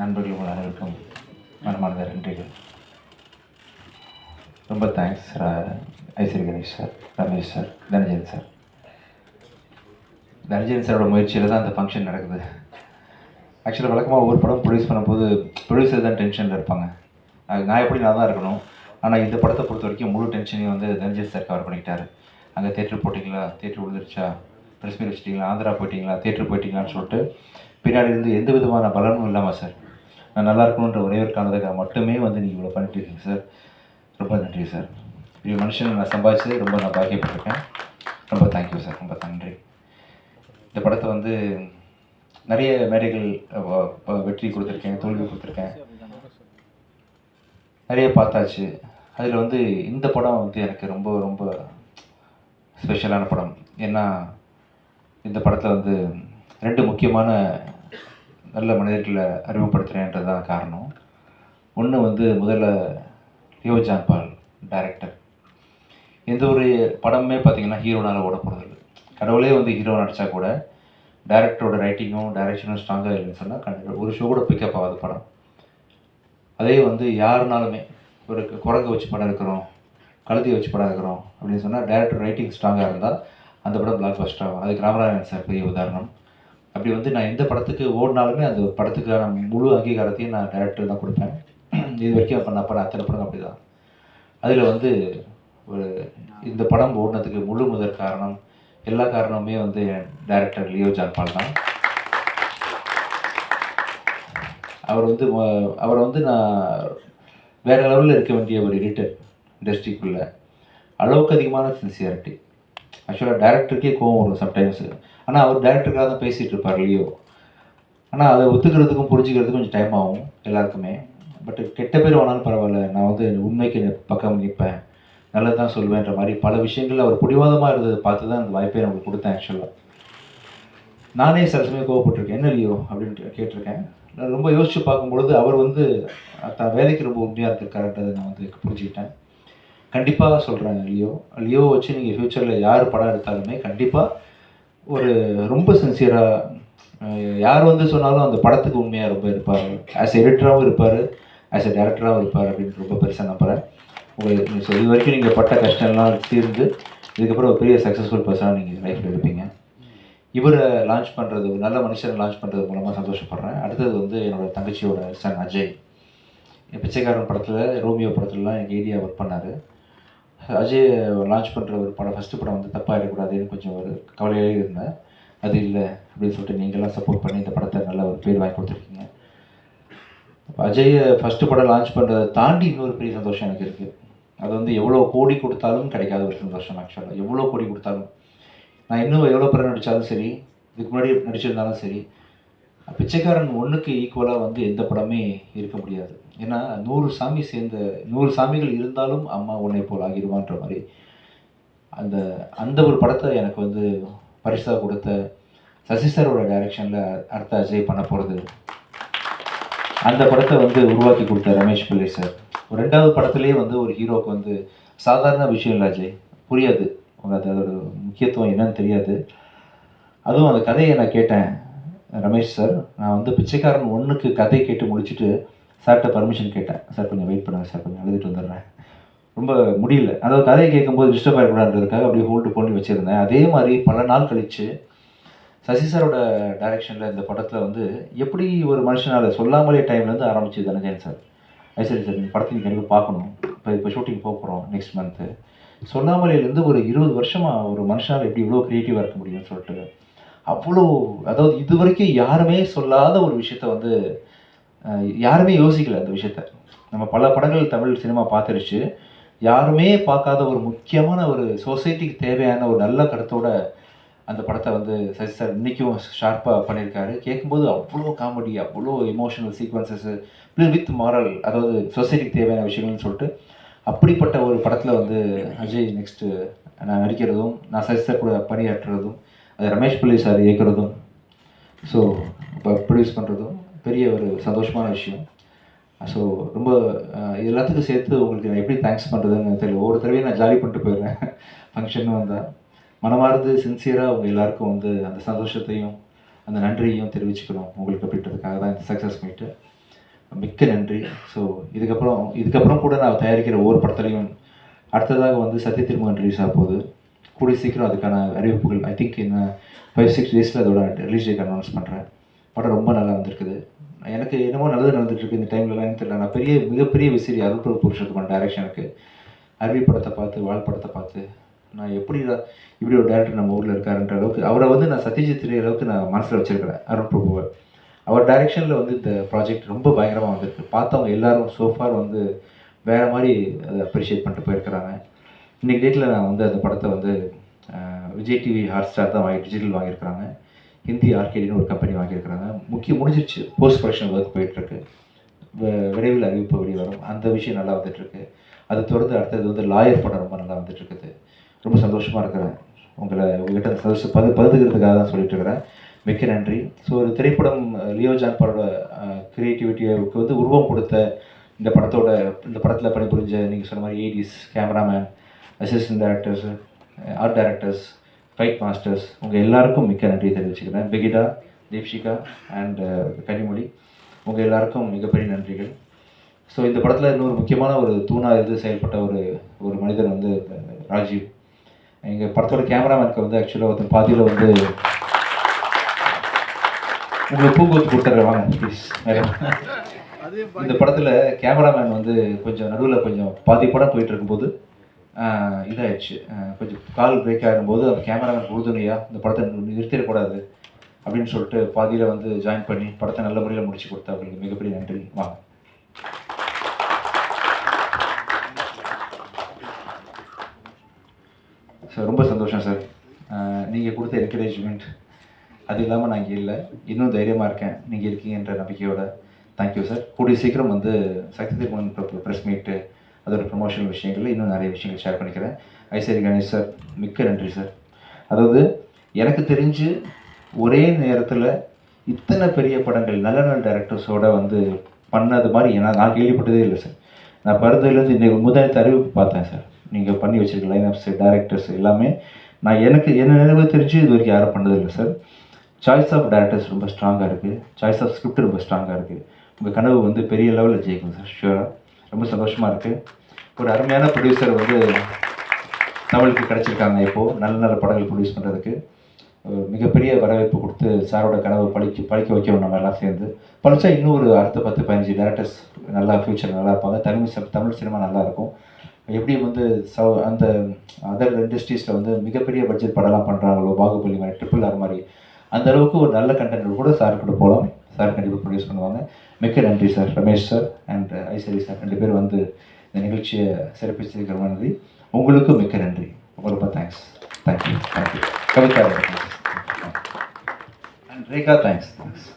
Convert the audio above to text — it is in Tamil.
நண்பர்கள் உங்கள் அனைவருக்கும் மனமார்ந்த நன்றிகள். ரொம்ப thanks Aishwari Ganesh sir Ramesh sir Dhananjan sir Dhananjan சாரோட முயற்சியில் தான் அந்த ஃபங்க்ஷன் நடக்குது. ஆக்சுவலாக வழக்கமாக ஒவ்வொரு படம் ப்ரொடியூஸ் பண்ணும்போது ப்ரொடியூசர் தான் டென்ஷனில் இருப்பாங்க. அது நான் எப்படி நான் தான் இருக்கணும். ஆனால் இந்த படத்தை பொறுத்த வரைக்கும் முழு டென்ஷனையும் வந்து தனஞ்சன் சார் கவர் பண்ணிக்கிட்டாரு. அங்கே தேட்டர் போட்டிங்களா? தேட்டர் விழுந்துருச்சா? ப்ரெஸ் மீட் ஆந்திரா போயிட்டீங்களா? தேட்டர் போயிட்டீங்களான்னு சொல்லிட்டு பின்னாடி இருந்து எந்த விதமான பலனும் இல்லாமல் சார் நான் நல்லா இருக்கணுன்ற ஒரே ஒரு காரணத்துக்காக மட்டுமே வந்து நீங்கள் இவ்வளோ பண்ணிட்டு இருக்கீங்க சார். ரொம்ப நன்றி சார். இப்படி மனுஷன் நான் சம்பாதிச்சது ரொம்ப நான் பாக்கியப்பட்டிருக்கேன். ரொம்ப தேங்க்யூ சார். ரொம்ப நன்றி. இந்த படத்தை வந்து நிறைய மேடைகள் வெற்றி கொடுத்துருக்கேன் தோல்வி கொடுத்துருக்கேன். நிறைய பார்த்தாச்சு. அதில் வந்து இந்த படம் வந்து எனக்கு ரொம்ப ரொம்ப ஸ்பெஷலான படம். ஏன்னா இந்த படத்தில் வந்து ரெண்டு முக்கியமான நல்ல மனிதர்களை அறிமுகப்படுத்துகிறேன்றதான் காரணம். ஒன்று வந்து முதல்ல லியோ ஜான்பால் டைரக்டர் எந்த ஒரு படமுமே பார்த்திங்கன்னா ஹீரோனால் ஓட போகிறதில்ல கடவுளே வந்து ஹீரோ நடித்தா கூட டேரக்டரோட ரைட்டிங்கும் டைரக்ஷனும் ஸ்ட்ராங்காக இல்லைன்னு சொன்னால் கண்டிப்பாக ஒரு ஷோ கூட பிக்கப் ஆகாது படம். அதே வந்து யாருனாலுமே ஒரு குரங்கை வச்சு படம் இருக்கிறோம் கழுதியை வச்சு படம் இருக்கிறோம் அப்படின்னு சொன்னால் டேரக்டர் ரைட்டிங் ஸ்ட்ராங்காக இருந்தால் அந்த படம் பிளாக் பஸ்டர் ஆகும் அதுக்கு ராமநாதன் சார் பெரிய உதாரணம். அப்படி வந்து நான் எந்த படத்துக்கு ஓடினாலுமே அந்த படத்துக்கான முழு அங்கீகாரத்தையும் நான் டேரக்டர் தான் கொடுப்பேன். இது வரைக்கும் பண்ண படம் அத்தனை படம் அப்படி தான் அதில் வந்து ஒரு இந்த படம் ஓடினதுக்கு முழு முதற் காரணம் எல்லா காரணமுமே வந்து டைரக்டர் லியோ ஜான்பால் தான். அவர் வந்து அவர் வந்து நான் வேற லெவலில் இருக்க வேண்டிய ஒரு எடிட்டர் இண்டஸ்ட்ரிக்குள்ளே அளவுக்கு அதிகமான சின்சியாரிட்டி ஆக்சுவலாக டேரக்டருக்கே கோவம் வரும் சம்டைம்ஸு ஆனால் அவர் டேரக்டருக்காக தான் பேசிகிட்டு இருப்பார் லியோ ஆனால் அதை ஒத்துக்கிறதுக்கும் புரிஞ்சுக்கிறதுக்கும் கொஞ்சம் டைம் ஆகும் எல்லாருக்குமே. பட் கெட்ட பேர் வேணாலும் பரவாயில்ல. நான் வந்து உண்மைக்கு பக்கம் நிற்பேன். நல்லது தான் சொல்வேன்ற மாதிரி பல விஷயங்கள் அவர் பிடிவாதமாக இருந்ததை பார்த்து தான் அந்த வாய்ப்பை நமக்கு கொடுத்தேன் ஆக்சுவலாக நானே சில சமயம் கோவப்பட்டிருக்கேன். என்ன லியோ அப்படின்ட்டு கேட்டிருக்கேன். நான் ரொம்ப யோசித்து பார்க்கும்பொழுது அவர் வந்து தான் வேலைக்கு ரொம்ப உண்மையாக இருந்திருக்காருன்றதை நான் வந்து புரிஞ்சுக்கிட்டேன். கண்டிப்பாக சொல்கிறாங்க லியோ. லியோ வச்சு நீங்கள் ஃப்யூச்சரில் யார் படம் எடுத்தாலுமே கண்டிப்பாக ஒரு ரொம்ப சின்சியராக யார் வந்து சொன்னாலும் அந்த படத்துக்கு உண்மையாக ரொம்ப இருப்பார். ஆஸ் எடிட்டராகவும் இருப்பார் ஆஸ் எ டேரக்டராகவும் இருப்பார் அப்படின்னு ரொம்ப பெருசாக நம்புகிறேன் உங்களுக்கு ஸோ இது வரைக்கும் நீங்கள் பட்ட கஷ்டம்லாம் தீர்ந்து இதுக்கப்புறம் ஒரு பெரிய சக்ஸஸ்ஃபுல் பர்சனாக நீங்கள் லைஃப்பில் இருப்பீங்க. இவரை லான்ச் பண்ணுறது ஒரு நல்ல மனுஷனை லான்ச் பண்ணுறது மூலமாக சந்தோஷப்படுறேன். அடுத்தது வந்து என்னோடய தங்கச்சியோட சன் அஜய். என் பிச்சைக்காரன் படத்தில் ரோமியோ படத்துலலாம் எங்கள் ஏரியா ஒர்க் பண்ணார். அஜய் லான்ச் பண்ணுற ஒரு படம் ஃபஸ்ட்டு படம் வந்து தப்பாக இருக்கக்கூடாதுன்னு கொஞ்சம் ஒரு கவலையிலே இருந்தேன். அது இல்லை அப்படின்னு சொல்லிட்டு நீங்களாம் சப்போர்ட் பண்ணி இந்த படத்தை நல்ல ஒரு பேர் வாங்கி கொடுத்துருக்கீங்க. அஜயை அஜய் ஃபஸ்ட்டு படம் லான்ச் பண்ணுறதை தாண்டி இன்னொரு பெரிய சந்தோஷம் எனக்கு இருக்குது அது வந்து எவ்வளோ கோடி கொடுத்தாலும் கிடைக்காத ஒரு சந்தோஷம் ஆக்சுவலாக எவ்வளோ கோடி கொடுத்தாலும். நான் இன்னும் எவ்வளோ படம் நடித்தாலும் சரி இதுக்கு முன்னாடி நடிச்சிருந்தாலும் சரி பிச்சைக்காரன் ஒன்றுக்கு ஈக்குவலாக வந்து எந்த படமே இருக்க முடியாது. ஏன்னா நூறு சாமி சேர்ந்த நூறு சாமிகள் இருந்தாலும் அம்மா உன்னை போல் ஆகிடுவான்ற மாதிரி. அந்த அந்த ஒரு படத்தை எனக்கு வந்து பரிசாக கொடுத்த சசி சாரோட டைரக்ஷனில் அடுத்த அஜய் பண்ண போகிறது அந்த படத்தை வந்து உருவாக்கி கொடுத்த ரமேஷ் பிள்ளை சார். ஒரு ரெண்டாவது படத்துலேயே வந்து ஒரு ஹீரோக்கு வந்து சாதாரண விஷயம் இல்லை அஜய். புரியாது. உங்களுக்கு அதோட முக்கியத்துவம் என்னன்னு தெரியாது. அதுவும் அந்த கதையை நான் கேட்டேன். ரமேஷ் சார் நான் வந்து பிச்சைக்காரன் ஒன்றுக்கு கதை கேட்டு முடிச்சுட்டு சார்கிட்ட பர்மிஷன் கேட்டேன். சார் கொஞ்சம் வெயிட் பண்ணுங்கள் சார் கொஞ்சம் எழுதிட்டு வந்துடுறேன். ரொம்ப முடியல. அதாவது கதையை கேட்கும்போது டிஸ்டர்ப் ஆகிடக்கூடாதுன்றதுக்காக அப்படியே ஹோல்டு பண்ணி வச்சுருந்தேன். அதே மாதிரி பல நாள் கழித்து சசி சாரோட டைரக்ஷனில் இந்த படத்தில் வந்து எப்படி ஒரு மனுஷனால் சொல்லாமலே டைம்லேருந்து ஆரம்பிச்சு தனஞ்சயன் சார்? ஐஸ்வரி சார் இந்த படத்தை நீங்கள் கண்டிப்பாக பார்க்கணும். இப்போ இப்போ ஷூட்டிங் போக போகிறோம் நெக்ஸ்ட் மந்த்து சொல்லாமலேருந்து ஒரு இருபது வருஷமாக ஒரு மனுஷனால் எப்படி இவ்வளோ க்ரியேட்டிவாக இருக்க முடியும்னு சொல்லிட்டு அவ்வளோ அதாவது இது வரைக்கும் யாருமே சொல்லாத ஒரு விஷயத்த வந்து யாருமே யோசிக்கல அந்த விஷயத்த. நம்ம பல படங்கள் தமிழ் சினிமா பார்த்துருச்சு. யாருமே பார்க்காத ஒரு முக்கியமான ஒரு சொசைட்டிக்கு தேவையான ஒரு நல்ல கருத்தோட அந்த படத்தை வந்து சசி சார் இன்றைக்கும் ஷார்ப்பாக பண்ணியிருக்காரு. கேட்கும்போது அவ்வளோ காமெடி அவ்வளோ எமோஷனல் சீக்வன்சஸ் வித் மாரல் அதாவது சொசைட்டிக்கு தேவையான விஷயங்கள்னு சொல்லிட்டு அப்படிப்பட்ட ஒரு படத்தில் வந்து அஜய் நெக்ஸ்ட்டு நான் நடிக்கிறதும் நான் சசி சார் கூட பணியாற்றுறதும் அது ரமேஷ் பிள்ளை சார் இயக்கிறதும். ஸோ இப்போ ப்ரொடியூஸ் பண்ணுறதும் பெரிய ஒரு சந்தோஷமான விஷயம். ஸோ ரொம்ப இது எல்லாத்துக்கும் சேர்த்து உங்களுக்கு நான் எப்படி தேங்க்ஸ் பண்ணுறதுன்னு தெரியல. ஒவ்வொரு தடவையும் நான் ஜாலி பண்ணிட்டு போயிடுறேன். ஃபங்க்ஷன் வந்தால் மனமார்ந்து சின்சியராக உங்கள் எல்லாருக்கும் வந்து அந்த சந்தோஷத்தையும் அந்த நன்றியையும் தெரிவிச்சுக்கணும் உங்களுக்கு அப்படின்றதுக்காக தான் இந்த சக்ஸஸ் மீட்டு மிக்க நன்றி. ஸோ இதுக்கப்புறம் இதுக்கப்புறம் கூட நான் தயாரிக்கிற ஒவ்வொரு படத்துலையும் அடுத்ததாக வந்து சத்ய திருமகன் ரிலீஸ் ஆக போகுது. கூடிய சீக்கிரம் அதுக்கான அறிவிப்புகள் ஐ திங்க் இன்னும் ஃபைவ் சிக்ஸ் டேஸில் அதோட ரிலீஸ் டேட் அனௌன்ஸ் பண்ணுறேன் படம் ரொம்ப நல்லா வந்திருக்குது. எனக்கு என்னமோ நல்லது நடந்துட்டு இந்த டைம்லலாம் தெரியல. நான் பெரிய மிகப்பெரிய விசிறி அருள்பிரபு புருஷத்துமான டைரக்ஷனுக்கு அருவி படத்தை பார்த்து வாழ் படத்தை பார்த்து நான் எப்படி இப்படி ஒரு டேரக்டர் நம்ம ஊரில் இருக்காருன்ற அளவுக்கு அவரை வந்து நான் சத்யஜித் ரே அளவுக்கு நான் மனசில் வச்சுருக்கிறேன் அருண் பிரபுவை அவர் டைரெக்ஷனில் வந்து இந்த ப்ராஜெக்ட் ரொம்ப பயங்கரமாக வந்திருக்கு. பார்த்தவங்க எல்லாரும் சோஃபார் வந்து வேறு மாதிரி அதை அப்ரிஷியேட் பண்ணிட்டு போயிருக்கிறாங்க. இன்றைக்கி டேட்டில் நான் வந்து அந்த படத்தை வந்து விஜய் டிவி ஹாட் ஸ்டார் தான் வாங்கி டிஜிட்டல் வாங்கியிருக்கிறாங்க. ஹிந்தி ஆர்கேடின்னு ஒரு கம்பெனி வாங்கியிருக்கிறாங்க. முக்கியம் முடிஞ்சிருச்சு. போஸ்ட் ப்ரொடக்ஷன் ஒர்க் போயிட்டுருக்கு விரைவில் அறிவிப்பு வெளியே வரும். அந்த விஷயம் நல்லா வந்துட்டுருக்கு. அதை தொடர்ந்து அடுத்தது வந்து லாயர் படம் ரொம்ப நல்லா வந்துட்டுருக்குது. ரொம்ப சந்தோஷமாக இருக்கிறேன். உங்களை உங்கள்கிட்ட அந்த சந்தோஷம் பது பதுக்கிறதுக்காக தான் சொல்லிட்டு இருக்கிறேன். மிக்க நன்றி. ஸோ ஒரு திரைப்படம் லியோ ஜான் படோட க்ரியேட்டிவிட்டிக்கு வந்து உருவம் கொடுத்த இந்த படத்தோட இந்த படத்தில் பணிபுரிஞ்ச நீங்கள் சொன்ன மாதிரி ADs cameraman assistant directors art directors fight masters உங்கள் எல்லாருக்கும் மிக்க நன்றி தெரிவிச்சுக்கிறேன். பிகிடா தீப்ஷிகா அண்ட் கனிமொழி உங்கள் எல்லாருக்கும் மிகப்பெரிய நன்றிகள். ஸோ இந்த படத்தில் இன்னொரு முக்கியமான ஒரு தூணாக இருந்து செயல்பட்ட ஒரு ஒரு மனிதர் வந்து ராஜீவ். எங்கள் படத்தோட கேமராமேனுக்கு வந்து ஆக்சுவலாக ஒருத்தர் பாதியில் வந்து உங்களுக்கு பூங்கொத்து கொடுத்துட்றேன். வாங்க ப்ளீஸ் இந்த படத்தில் கேமராமேன் வந்து கொஞ்சம் நடுவில் கொஞ்சம் பாதி படம் போயிட்டு இருக்கும்போது இதாகிடுச்சு கொஞ்சம் கால் பிரேக் ஆகும்போது அந்த கேமராமேன் உறுதுணையா இந்த படத்தை நிறுத்திடக்கூடாது அப்படின்னு சொல்லிட்டு பாதியில் வந்து ஜாயின் பண்ணி படத்தை நல்ல முறையில் முடிச்சு கொடுத்தா அவங்களுக்கு மிகப்பெரிய நன்றி. வாங்க சார் ரொம்ப சந்தோஷம் சார். நீங்கள் கொடுத்த என்கரேஜ்மெண்ட் அது இல்லாமல் நான் இங்கே இல்லை. இன்னும் தைரியமாக இருக்கேன். நீங்கள் இருக்கீங்கன்ற நம்பிக்கையோட. தேங்க்யூ சார் கூடிய சீக்கிரம் வந்து சக்தி திருமணம் ப்ரெஸ் மீட்டு அதோட ப்ரொமோஷனல் விஷயங்களில் இன்னும் நிறைய விஷயங்கள் ஷேர் பண்ணிக்கிறேன். ஐசரி கணேஷ் சார் மிக்க நன்றி சார் அதாவது எனக்கு தெரிஞ்சு ஒரே நேரத்தில் இத்தனை பெரிய படங்கள் நல்ல நல்ல டேரக்டர்ஸோட வந்து பண்ணது மாதிரி நான் நான் கேள்விப்பட்டதே இல்லை சார் நான் பருதையிலேருந்து இன்னைக்கு முதலத்து அறிவிப்பு பார்த்தேன் சார் நீங்கள் பண்ணி வச்சுருக்க லைன் அப்ஸ் டேரக்டர்ஸ் எல்லாமே நான் எனக்கு என்ன நினைவு தெரிஞ்சு இது வரைக்கும் யாரும் பண்ணதில்லை சார் சாய்ஸ் ஆஃப் டேரக்டர்ஸ் ரொம்ப ஸ்ட்ராங்காக இருக்குது சாய்ஸ் ஆஃப் ஸ்கிரிப்ட் ரொம்ப ஸ்ட்ராங்காக இருக்குது உங்கள் கனவு வந்து பெரிய லெவலில் ஜெயிக்கும் சார் ஷூராக ரொம்ப சந்தோஷமாக இருக்குது ஒரு அருமையான ப்ரொடியூசர் வந்து தமிழுக்கு கிடச்சிருக்காங்க இப்போது நல்ல நல்ல படங்கள் ப்ரொடியூஸ் பண்ணுறதுக்கு மிகப்பெரிய வரவேற்பு கொடுத்து சாரோட கனவு பழிக்க பழிக்க வைக்கணும் நம்ம எல்லாம் சேர்ந்து. பழிச்சா இன்னும் ஒரு அடுத்த பத்து பதினஞ்சு டேரக்டர்ஸ் நல்லா ஃப்யூச்சர் நல்லா இருப்பாங்க. தமிழ் தமிழ் சினிமா நல்லா இருக்கும். எப்படி வந்து சவு அந்த அதர் இண்டஸ்ட்ரீஸில் வந்து மிகப்பெரிய பட்ஜெட் படம்லாம் பண்ணுறாங்களோ பாகுபலி மாதிரி ட்ரிபிள் ஆர் மாதிரி அந்த அளவுக்கு ஒரு நல்ல கண்டென்ட் கூட சார் கூட போகலாம். சார் கண்டிப்பாக ப்ரொடியூஸ் பண்ணுவாங்க. மிக்க நன்றி sir. Ramesh sir and Aishwari sir. ரெண்டு பேர் வந்து இந்த நிகழ்ச்சியை சிறப்பிச்சதுக்கு ரொம்ப நன்றி உங்களுக்கும் மிக்க நன்றி உங்களுக்கு ரொம்ப thanks thank you thank you Kavitha Rekha thanks thanks